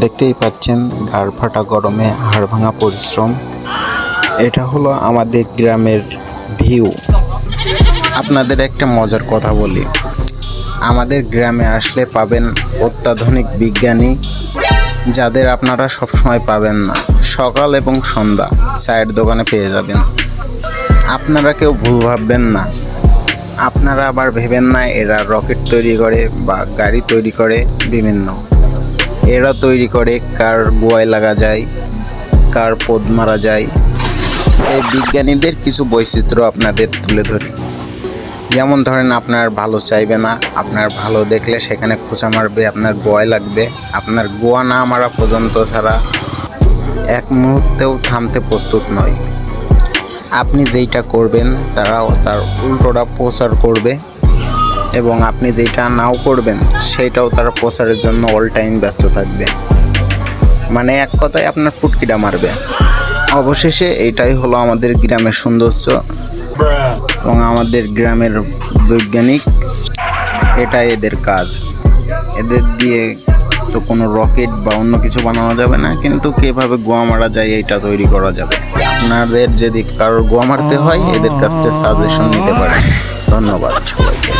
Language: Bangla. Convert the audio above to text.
দেখতেই পাচ্ছেন, ঘাড় ফাটা গরমে হাড় ভাঙা পরিশ্রম। এটা হলো আমাদের গ্রামের ভিউ। আপনাদের একটা মজার কথা বলি। আমাদের গ্রামে আসলে পাবেন অত্যাধুনিক বিজ্ঞানী, যাদের আপনারা সবসময় পাবেন না। সকাল এবং সন্ধ্যা চায়ের দোকানে পেয়ে যাবেন। আপনারা কেউ ভুল ভাববেন না। আপনারা আবার ভেবেন না এরা রকেট তৈরি করে বা গাড়ি তৈরি করে বিভিন্ন। এরা তৈরি করে কার গোয়ায় লাগা যায়, কার পদ মারা যায়। এই বিজ্ঞানীদের কিছু বৈচিত্র্য আপনাদের তুলে ধরি। যেমন ধরেন, আপনার ভালো চাইবে না, আপনার ভালো দেখলে সেখানে খোঁচা মারবে, আপনার গোয়ায় লাগবে, আপনার গোয়া না মারা পর্যন্ত ছাড়া এক মুহূর্তেও থামতে প্রস্তুত নয়। আপনি যেইটা করবেন, তারাও তার উল্টোটা প্রচার করবে। এবং আপনি যেটা নাও করবেন, সেটাও তারা প্রচারের জন্য অল টাইম ব্যস্ত থাকবে। মানে এক কথায় আপনার ফুটকিটা মারবে। অবশেষে এটাই হলো আমাদের গ্রামের সৌন্দর্য এবং আমাদের গ্রামের বৈজ্ঞানিক। এটা এদের কাজ। এদের দিয়ে তো কোনো রকেট বা অন্য কিছু বানানো যাবে না, কিন্তু কীভাবে গোয়া মারা যায় এইটা তৈরি করা যাবে। আপনাদের যদি কারোর গোয়া মারতে হয়, এদের কাছ থেকে সাজেশন নিতে পারেন। ধন্যবাদ সবাইকে।